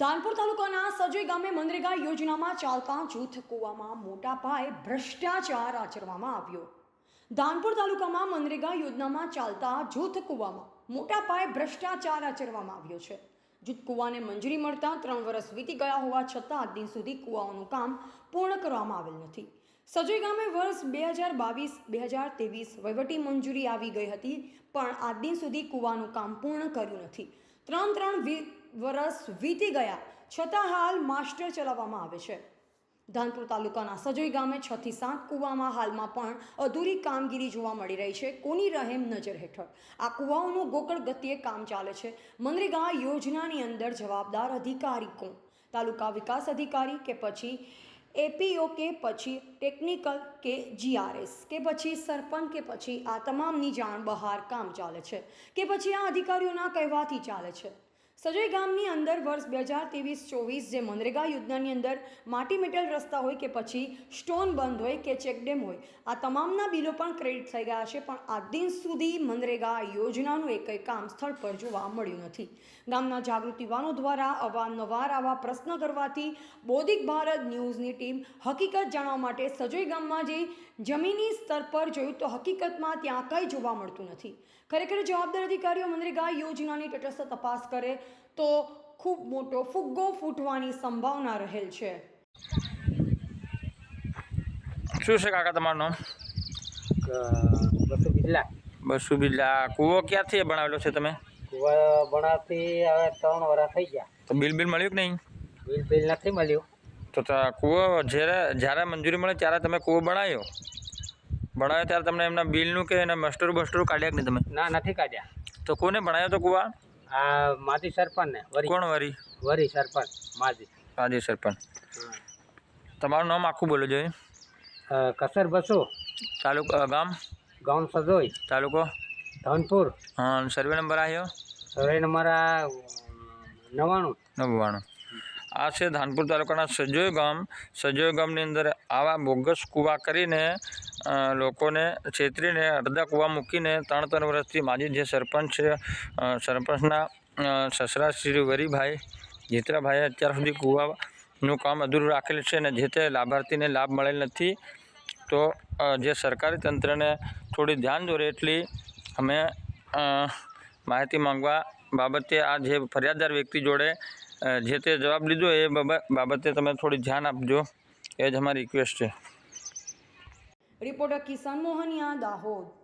ધાનપુર તાલુકાના સજોઈ ગામે મનરેગા યોજનામાં ચાલતા જૂથ કૂવામાં મોટા પાયે ભ્રષ્ટાચાર આચરવામાં આવ્યો. ધાનપુર તાલુકામાં મનરેગા યોજનામાં ચાલતા જૂથ કૂવામાં મોટા પાયે ભ્રષ્ટાચાર આચરવામાં આવ્યો છે. જૂથ કૂવાને મંજૂરી મળતા ત્રણ વર્ષ વીતી ગયા હોવા છતાં આજ દિન સુધી કૂવાઓનું કામ પૂર્ણ કરવામાં આવેલ નથી. સજોઈ ગામે વર્ષ બે હજાર બાવીસ, બે હજાર ત્રેવીસ વહીવટી મંજૂરી આવી ગઈ હતી, પણ આજ દિન સુધી કૂવાનું કામ પૂર્ણ કર્યું નથી. ત્રણ ત્રણ વી વર્ષ વીતી ગયા. છતાં હાલ માસ્ટર ચલાવવામાં આવે છે. ધાનપુર તાલુકાના સજોઈ ગામે છ થી સાત કૂવામાં હાલમાં પણ અધૂરી કામગીરી જોવા મળી રહી છે. કોની રહેમ નજર હેઠળ? આ કૂવાઓનું ગોકળ ગતિએ કામ ચાલે છે. મનરેગા યોજનાની અંદર જવાબદાર અધિકારી કોણ? તાલુકા વિકાસ અધિકારી કે પછી એપીઓ કે પછી ટેકનિકલ કે જીઆરએસ, કે પછી સરપંચ, કે પછી આ તમામની જાણ બહાર કામ ચાલે છે, કે પછી આ અધિકારીઓના કહેવાથી ચાલે છે. સજોઈ ગામની અંદર વર્ષ બે હજાર ત્રેવીસ ચોવીસ જે મનરેગા યોજનાની અંદર માટી મેટલ રસ્તા હોય કે પછી સ્ટોન બંધ હોય કે ચેકડેમ હોય, આ તમામના બિલો પણ ક્રેડિટ થઈ ગયા છે, પણ આ દિન સુધી મનરેગા યોજનાનું એકય કામ સ્થળ પર જોવા મળ્યું નથી. ગામના જાગૃત યુવાનો દ્વારા અવારનવાર આવા પ્રશ્ન કરવાથી બૌદ્ધિક ભારત ન્યૂઝની ટીમ હકીકત જાણવા માટે સજોઈ ગામમાં જે જમીની સ્તર પર જોયું તો હકીકતમાં ત્યાં કંઈ જોવા મળતું નથી. ખરેખર જવાબદાર અધિકારીઓ મનરેગા યોજનાની તટસ્થ તપાસ કરે તો ખૂબ મોટો ફુગ્ગો ફૂટવાની સંભાવના રહેલ છે. શું છે કાકા તમારું નામ? બસો બિરલા બસુ કૂવો ક્યાંથી બનાવેલો છે તમે? કુવા બનાવતી હવે ત્રણ વર્ષ થઈ ગયા. તો બિલ બિલ મળ્યું કે નહીં? બિલ બિલ નથી મળ્યું. તો તા કૂવો જ્યારે જ્યારે મંજૂરી મળે ત્યારે તમે કૂવો બનાવ્યો? ભણાવ્યો ત્યારે તમને એમના બિલનું કે એના મસ્ટરું બસ્ટરું કાઢ્યા કે નહીં તમે? ના નથી કાઢ્યા. તો કોને ભણાવ્યો તો કૂવા? આ માજી સરપંચ ને વરી. કોણ વરી? વરી સરપંચ માજી. માજી સરપંચ. તમારું નામ આખું બોલો જોઈએ કસર બસો. તાલુકો ગામ? ગામ સજોઈ. તાલુકો? ધનપુર. હા સર્વે નંબર આવ્યો સર્વે નંબર આ નવાણું નવ્વાણું. આ છે ધાનપુર તાલુકાના સજોય ગામ. સજોય ગામની અંદર આવા બોગસ કૂવા કરીને લોકોને છેતરીને અડધા કૂવા મૂકીને ત્રણ ત્રણ વર્ષથી માજી જે સરપંચ છે સરપંચના સસરા શ્રી વરીભાઈ જીતરાભાઈએ અત્યાર સુધી કૂવાનું કામ અધૂરું રાખેલું છે અને જે તે લાભાર્થીને લાભ મળેલ નથી, તો જે સરકારી તંત્રને થોડી ધ્યાન દોરે એટલી અમે માહિતી માંગવા બાબતે આ જે ફરિયાદદાર વ્યક્તિ જોડે જે તે જવાબ લીધો એ બાબત તમે થોડી ધ્યાન આપજો, એ જ અમારી રિક્વેસ્ટ છે. રિપોર્ટર કિસાન મોહનિયા દાહોદ